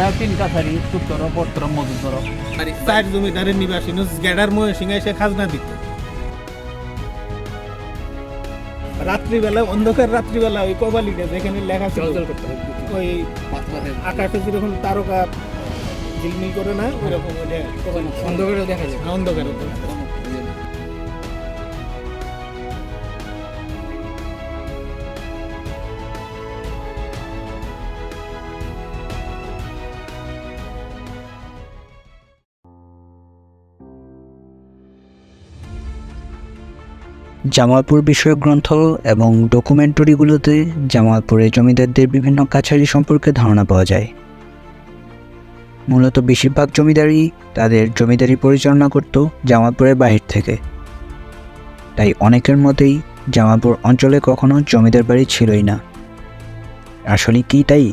ভাই কাছারি উত্তর পত্র মধুতর চার জমিদারের নিবাসী গেডার মহে সিংহায় সে খাজনা দিত। রাত্রিবেলা অন্ধকার রাত্রিবেলা ওই কবালিটা যেখানে লেখা ছিল ওই আকাশে যেরকম তারকা ঝিলমিল করে না ওইরকম অন্ধকারেও দেখা যায়। হ্যাঁ, জামালপুর বিষয়ক গ্রন্থ এবং ডকুমেন্টারিগুলোতে জামালপুরের জমিদারদের বিভিন্ন কাছারি সম্পর্কে ধারণা পাওয়া যায়। মূলত বেশিরভাগ জমিদারই তাদের জমিদারি পরিচালনা করত জামালপুরের বাহির থেকে। তাই অনেকের মতেই জামালপুর অঞ্চলে কখনো জমিদার বাড়ি ছিলই না। আসলে কি তাই?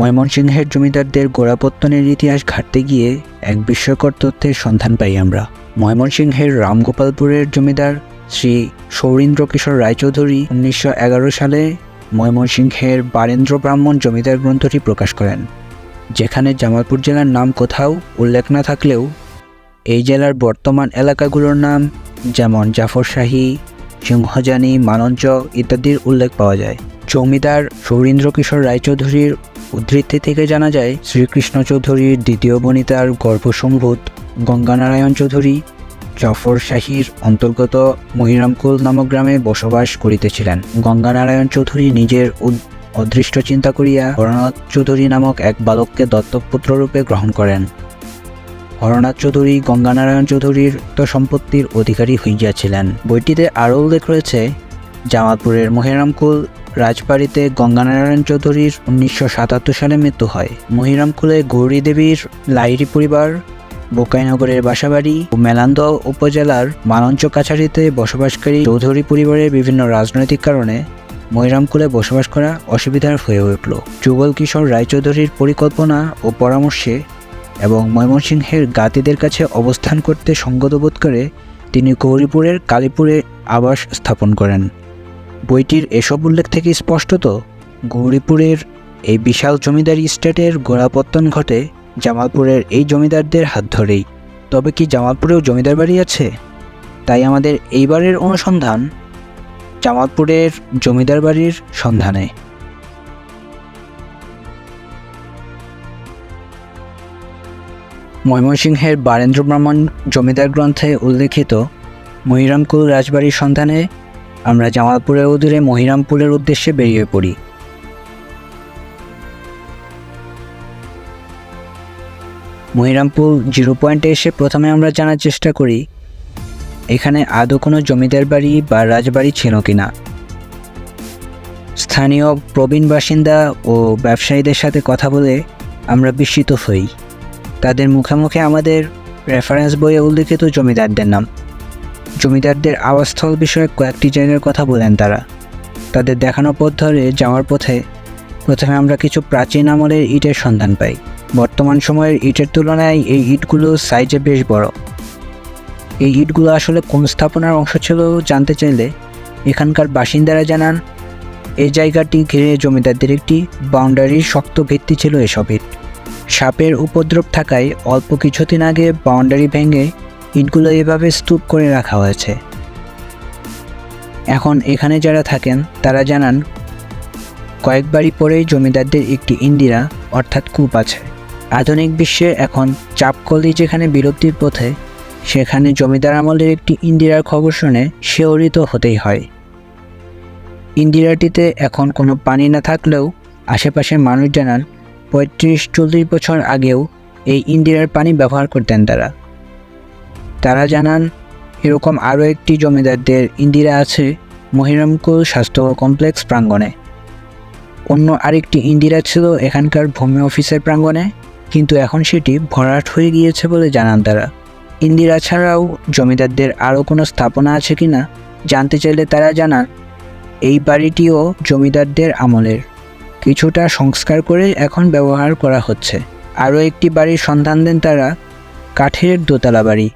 ময়মনসিংহের জমিদারদের গোড়াপত্তনের ইতিহাস ঘাটতে গিয়ে এক বিস্ময়কর তথ্যের সন্ধান পাই আমরা। ময়মনসিংহের রামগোপালপুরের জমিদার শ্রী সৌরীন্দ্র কিশোর রায়চৌধুরী উনিশশো এগারো সালে ময়মনসিংহের বারেন্দ্র ব্রাহ্মণ জমিদার গ্রন্থটি প্রকাশ করেন, যেখানে জামালপুর জেলার নাম কোথাও উল্লেখ না থাকলেও এই জেলার বর্তমান এলাকাগুলোর নাম যেমন জাফরশাহী সিংহজানি মানঞ্চ ইত্যাদির উল্লেখ পাওয়া যায়। জমিদার সৌরীন্দ্র কিশোর রায়চৌধুরীর উদ্ধৃতি থেকে জানা যায়, শ্রীকৃষ্ণ চৌধুরীর দ্বিতীয় বনিতার গর্ভসম্ভূত গঙ্গানারায়ণ চৌধুরী জফর শাহীর অন্তর্গত মহিরামকুল নামক গ্রামে বসবাস করিতেছিলেন। গঙ্গানারায়ণ চৌধুরী নিজের অদৃষ্ট চিন্তা করিয়া হরনাথ চৌধুরী নামক এক বালককে দত্তকপুত্ররূপে গ্রহণ করেন। হরনাথ চৌধুরী গঙ্গানারায়ণ চৌধুরীর তো সম্পত্তির অধিকারী হইয়াছিলেন। বইটিতে আরও উল্লেখ রয়েছে, জামালপুরের মহিরামকুল রাজবাড়িতে গঙ্গানারায়ণ চৌধুরীর উনিশশো সাতাত্তর সালে মৃত্যু হয়। মহিরামকুলে গৌরী দেবীর লাইরি পরিবার, বোকাইনগরের বাসাবাড়ি ও মেলান্দ উপজেলার মালঞ্চ কাছারিতে বসবাসকারী চৌধুরী পরিবারের বিভিন্ন রাজনৈতিক কারণে মহিরামকুলে বসবাস করা অসুবিধার হয়ে উঠল। যুগল কিশোর রায়চৌধুরীর পরিকল্পনা ও পরামর্শে এবং ময়মনসিংহের গাতিদের কাছে অবস্থান করতে সঙ্গত বোধ করে তিনি গৌরীপুরের কালীপুরে আবাস স্থাপন করেন। বইটির এসব উল্লেখ থেকে স্পষ্টত, গৌরীপুরের এই বিশাল জমিদারি স্টেটের গোড়াপত্তন ঘটে জামালপুরের এই জমিদারদের হাত ধরেই। তবে কি জামালপুরেও জমিদার বাড়ি আছে? তাই আমাদের এইবারের অনুসন্ধান জামালপুরের জমিদার বাড়ির সন্ধানে। ময়মনসিংহের বারেন্দ্র ব্রাহ্মণ জমিদার গ্রন্থে উল্লেখিত মহিরামকুল রাজবাড়ির সন্ধানে আমরা জামালপুরের অদূরে মহিরামপুরের উদ্দেশ্যে বেরিয়ে পড়ি। মহিরামপুর জিরো পয়েন্টে এসে প্রথমে আমরা জানার চেষ্টা করি, এখানে আদৌ কোনো জমিদার বাড়ি বা রাজবাড়ি ছিল কিনা। স্থানীয় প্রবীণ বাসিন্দা ও ব্যবসায়ীদের সাথে কথা বলে আমরা বিস্মিত হই। তাদের মুখে মুখে আমাদের রেফারেন্স বইয়ে উল্লেখিত জমিদারদের নাম। জমিদারদের আবাসস্থল বিষয়ে কয়েকটি জায়গার কথা বলেন তারা। তাদের দেখানো পথ ধরে যাওয়ার পথে প্রথমে আমরা কিছু প্রাচীন আমলের ইটের সন্ধান পাই। বর্তমান সময়ের ইটের তুলনায় এই ইটগুলো সাইজে বেশ বড়। এই ইটগুলো আসলে কোন স্থাপনার অংশ ছিল জানতে চাইলে এখানকার বাসিন্দারা জানান এই জায়গাটি ঘিরে জমিদারদের একটি বাউন্ডারির শক্ত ভিত্তি ছিল এসব ইট। সাপের উপদ্রব থাকায় অল্প কিছুদিন আগে বাউন্ডারি ভেঙে ইটগুলো এভাবে স্তূপ করে রাখা হয়েছে। এখন এখানে যারা থাকেন, তারা জানান কয়েক বাড়ি পরেই জমিদারদের একটি ইন্দিরা, অর্থাৎ কূপ আছে। আধুনিক বিশ্বে এখন চাপকলি যেখানে বিলুপ্তির পথে, সেখানে জমিদার আমলের একটি ইন্দিরার খবর শুনে শিহরিত হতেই হয়। ইন্দিরাটিতে এখন কোনো পানি না থাকলেও আশেপাশের মানুষ জানান, পঁয়ত্রিশ চল্লিশ বছর আগেও এই ইন্দিরার পানি ব্যবহার করতেন তারা। তারা জানান, এরকম আরও একটি জমিদারদের ইন্দিরা আছে মহিরামকুল স্বাস্থ্য কমপ্লেক্স প্রাঙ্গণে। অন্য আরেকটি ইন্দিরা ছিল এখানকার ভূমি অফিসের প্রাঙ্গণে, কিন্তু এখন সেটি ভরাট হয়ে গিয়েছে বলে জানান তারা। ইন্দিরা ছাড়াও জমিদারদের আরও কোনো স্থাপনা আছে কি না জানতে চাইলে তারা জানান, এই বাড়িটিও জমিদারদের আমলের। কিছুটা সংস্কার করে এখন ব্যবহার করা হচ্ছে। আরও একটি বাড়ির সন্ধান দেন তারা, কাঠের দোতলা বাড়ি।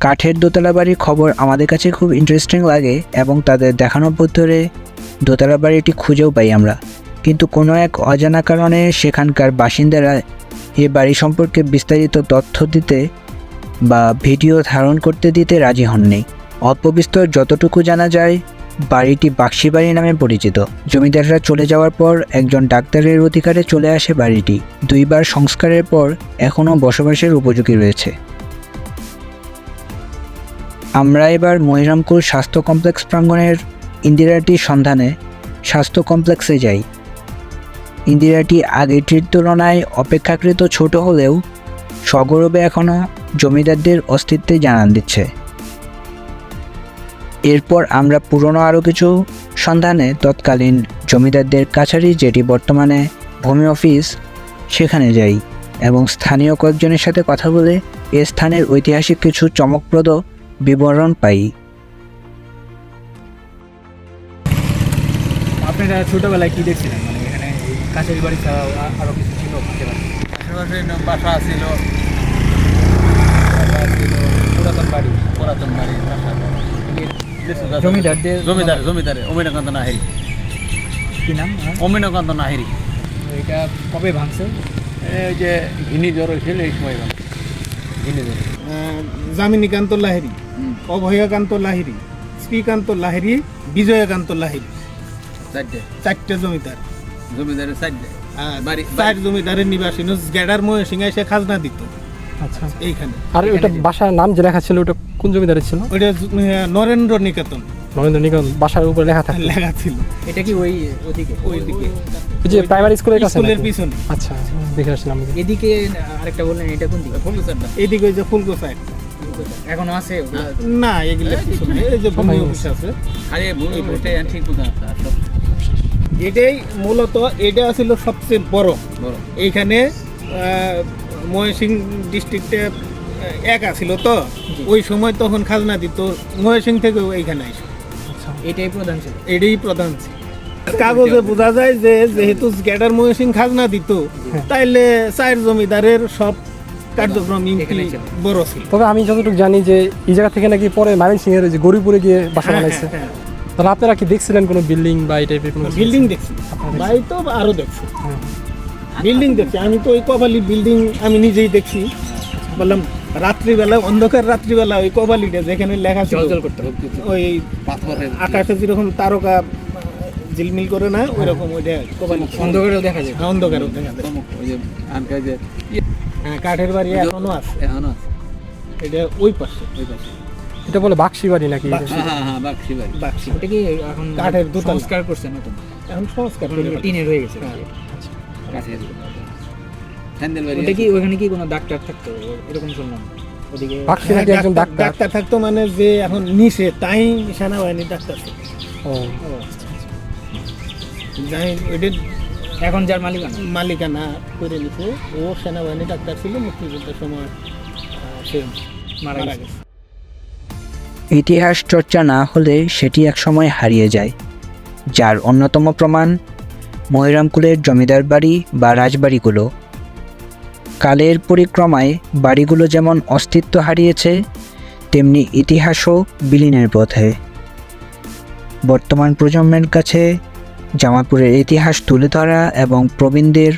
কাঠের দোতলা বাড়ির খবর আমাদের কাছে খুব ইন্টারেস্টিং লাগে এবং তাদের দেখানো পথ ধরে দোতলা বাড়িটি খুঁজেও পাই আমরা। কিন্তু কোনো এক অজানা কারণে সেখানকার বাসিন্দারা এ বাড়ি সম্পর্কে বিস্তারিত তথ্য দিতে বা ভিডিও ধারণ করতে দিতে রাজি হননি। অল্প বিস্তর যতটুকু জানা যায়, বাড়িটি বাক্সি বাড়ি নামে পরিচিত। জমিদাররা চলে যাওয়ার পর একজন ডাক্তারের অধিকারে চলে আসে বাড়িটি। দুইবার সংস্কারের পর এখনও বসবাসের উপযোগী রয়েছে। আমরা এবার মহিরামপুর স্বাস্থ্য কমপ্লেক্স প্রাঙ্গণের ইন্দিরাটির সন্ধানে স্বাস্থ্য কমপ্লেক্সে যাই। ইন্দিরাটি আগেরটির তুলনায় অপেক্ষাকৃত ছোট হলেও সগৌরবে এখনও জমিদারদের অস্তিত্বে জানান দিচ্ছে। এরপর আমরা পুরনো আরও কিছু সন্ধানে তৎকালীন জমিদারদের কাছারি, যেটি বর্তমানে ভূমি অফিস, সেখানে যাই এবং স্থানীয় কয়েকজনের সাথে কথা বলে এ স্থানের ঐতিহাসিক কিছু চমকপ্রদ বিবরণ পাই। আপনারা ছোটবেলায় কি দেখছিলেন? মানে এখানে কাছের বাড়ি ছাড়াও আ- আরও কিছু ছিল আশেপাশে বাসা ছিল। পুরাতন বাড়ি পুরাতন বাড়ি বাসা। জমিদারদের জমিদার জমিদারে অমিনকান্ত নাহেরি। কি নাম? হ্যাঁ? অমিনকান্ত নাহেরি। এটা কবে ভাঙছে? এই যে ঘিনি জ্বর হয়েছিল এই সময় বাংলা ঘিনি জ্বর। আহ, যামিনীকান্ত লাহিরি অভয়কান্ত লাহিরি শ্রীকান্ত লাহিরি বিজয়কান্ত লাহিরি চারটে। চারটে জমিদার। জমিদারের চারটে। চার জমিদারের নিবাসী। গেডার মহে সিংহাই সে খাজনা দিত। আচ্ছা। এইখানে। আর ওটা বাসার নাম যে লেখা ছিল ওটা কোন জমিদারের ছিল? ওইটা নরেন্দ্র নিকেতন। নরেন্দ্র নিগম বাসার উপরে লেখা থাকে লেখা ছিল। এটা কি ওই ওদিকে? ওইদিকে। ওই যে প্রাইমারি স্কুলের কাছে স্কুলের পিছনে। আচ্ছা দেখে আসলাম এদিকে আরেকটা বললেন এটা কোন দিকে? এইদিকে ওই যে একটা। এখনও আছে? না এগুলো এই যে ভূমি অফিস আছে। আরে ভূমি ওইটাই ঠিক কথা আর এটাই মূলত এটা ছিল সবচেয়ে বড়। বড়। এইখানে মহেশিং ডিস্ট্রিক্টে একা ছিল তো। ওই সময় তখন খাজনা দিত মহেশিং থেকে এইখানে আসে আচ্ছা। এটাই প্রধান ছিল? এটাই প্রধান ছিল। কাগজে বোঝা যায় যে যেহেতু গ্যাডার মহেশিং খাজনা দিত তাইলে চায়ের জমিদারের সব কার্যক্রম। বড় ছিল। তবে আমি যতটুকু জানি যে এই জায়গা থেকে নাকি পরে ময়মন সিং এর যে গরিপুরে গিয়ে বাসা বানাইছে। হ্যাঁ, তাহলে আপনারা কি দেখছিলেন কোনো বিল্ডিং বা এই টাইপের কোনো বিল্ডিং দেখছি। বাড়ি তো আরও দেখছি। হ্যাঁ। বিল্ডিং দেখছি। আমি তো ওই কবালি বিল্ডিং আমি নিজেই দেখছি। বললাম রাত্রিবেলা অন্ধকার রাত্রিবেলা ওই কবালিটা যেখানে লেখা ছিল জল করতে ওই পাথরের আকাশে যেরকম তারকা ঝিলমিল করে না ওই রকম ওইটা কবালি অন্ধকারেও দেখা যায়। হ্যাঁ, অন্ধকারও দেখা যায়। হ্যাঁ কাঠের বাড়ি এখনও আছে। এখনও আছে। এটা ওই পাশে। ওই পাশে। এটা বলে বাক্সি বাড়ি নাকি। হ্যাঁ হ্যাঁ হ্যাঁ বাক্সি বাড়ি। বাক্সি। ওটা কি এখন কাঠের দোতলা। সংস্কার করছে নতুন? এখন সংস্কার করে টিনের হয়ে গেছে। হ্যাঁ। হ্যান্ডেল বাড়ি ওটা কি ওখানে কি কোনো ডাক্তার থাকতো? এরকম শুনলাম। হ্যাঁ, ডাক্তার- থাকতো মানে যে এখন নিচে তাই সেনাবাহিনী ডাক্তার। ও। ওইটা এখন যার মালিকানা? মালিকানা করে নিছে। ও সেনাবাহিনী ডাক্তার ছিল মুক্তিযুদ্ধের সময় সে মারা গেছে। গেছে। ইতিহাস চর্চা না হলে সেটি একসময় হারিয়ে যায়। যার অন্যতম প্রমাণ ময়রামকুলের জমিদার বাড়ি বা রাজবাড়িগুলো। কালের পরিক্রমায় বাড়িগুলো যেমন অস্তিত্ব হারিয়েছে তেমনি ইতিহাসও বিলীনের পথে। বর্তমান প্রজন্মের কাছে জামালপুরের ইতিহাস তুলে ধরা এবং প্রবীণদের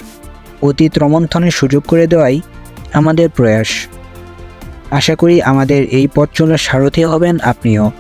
অতীত রমন্থনের সুযোগ করে দেওয়াই আমাদের প্রয়াস। আশা করি আমাদের এই পথ চলার সারথি হবেন আপনিও।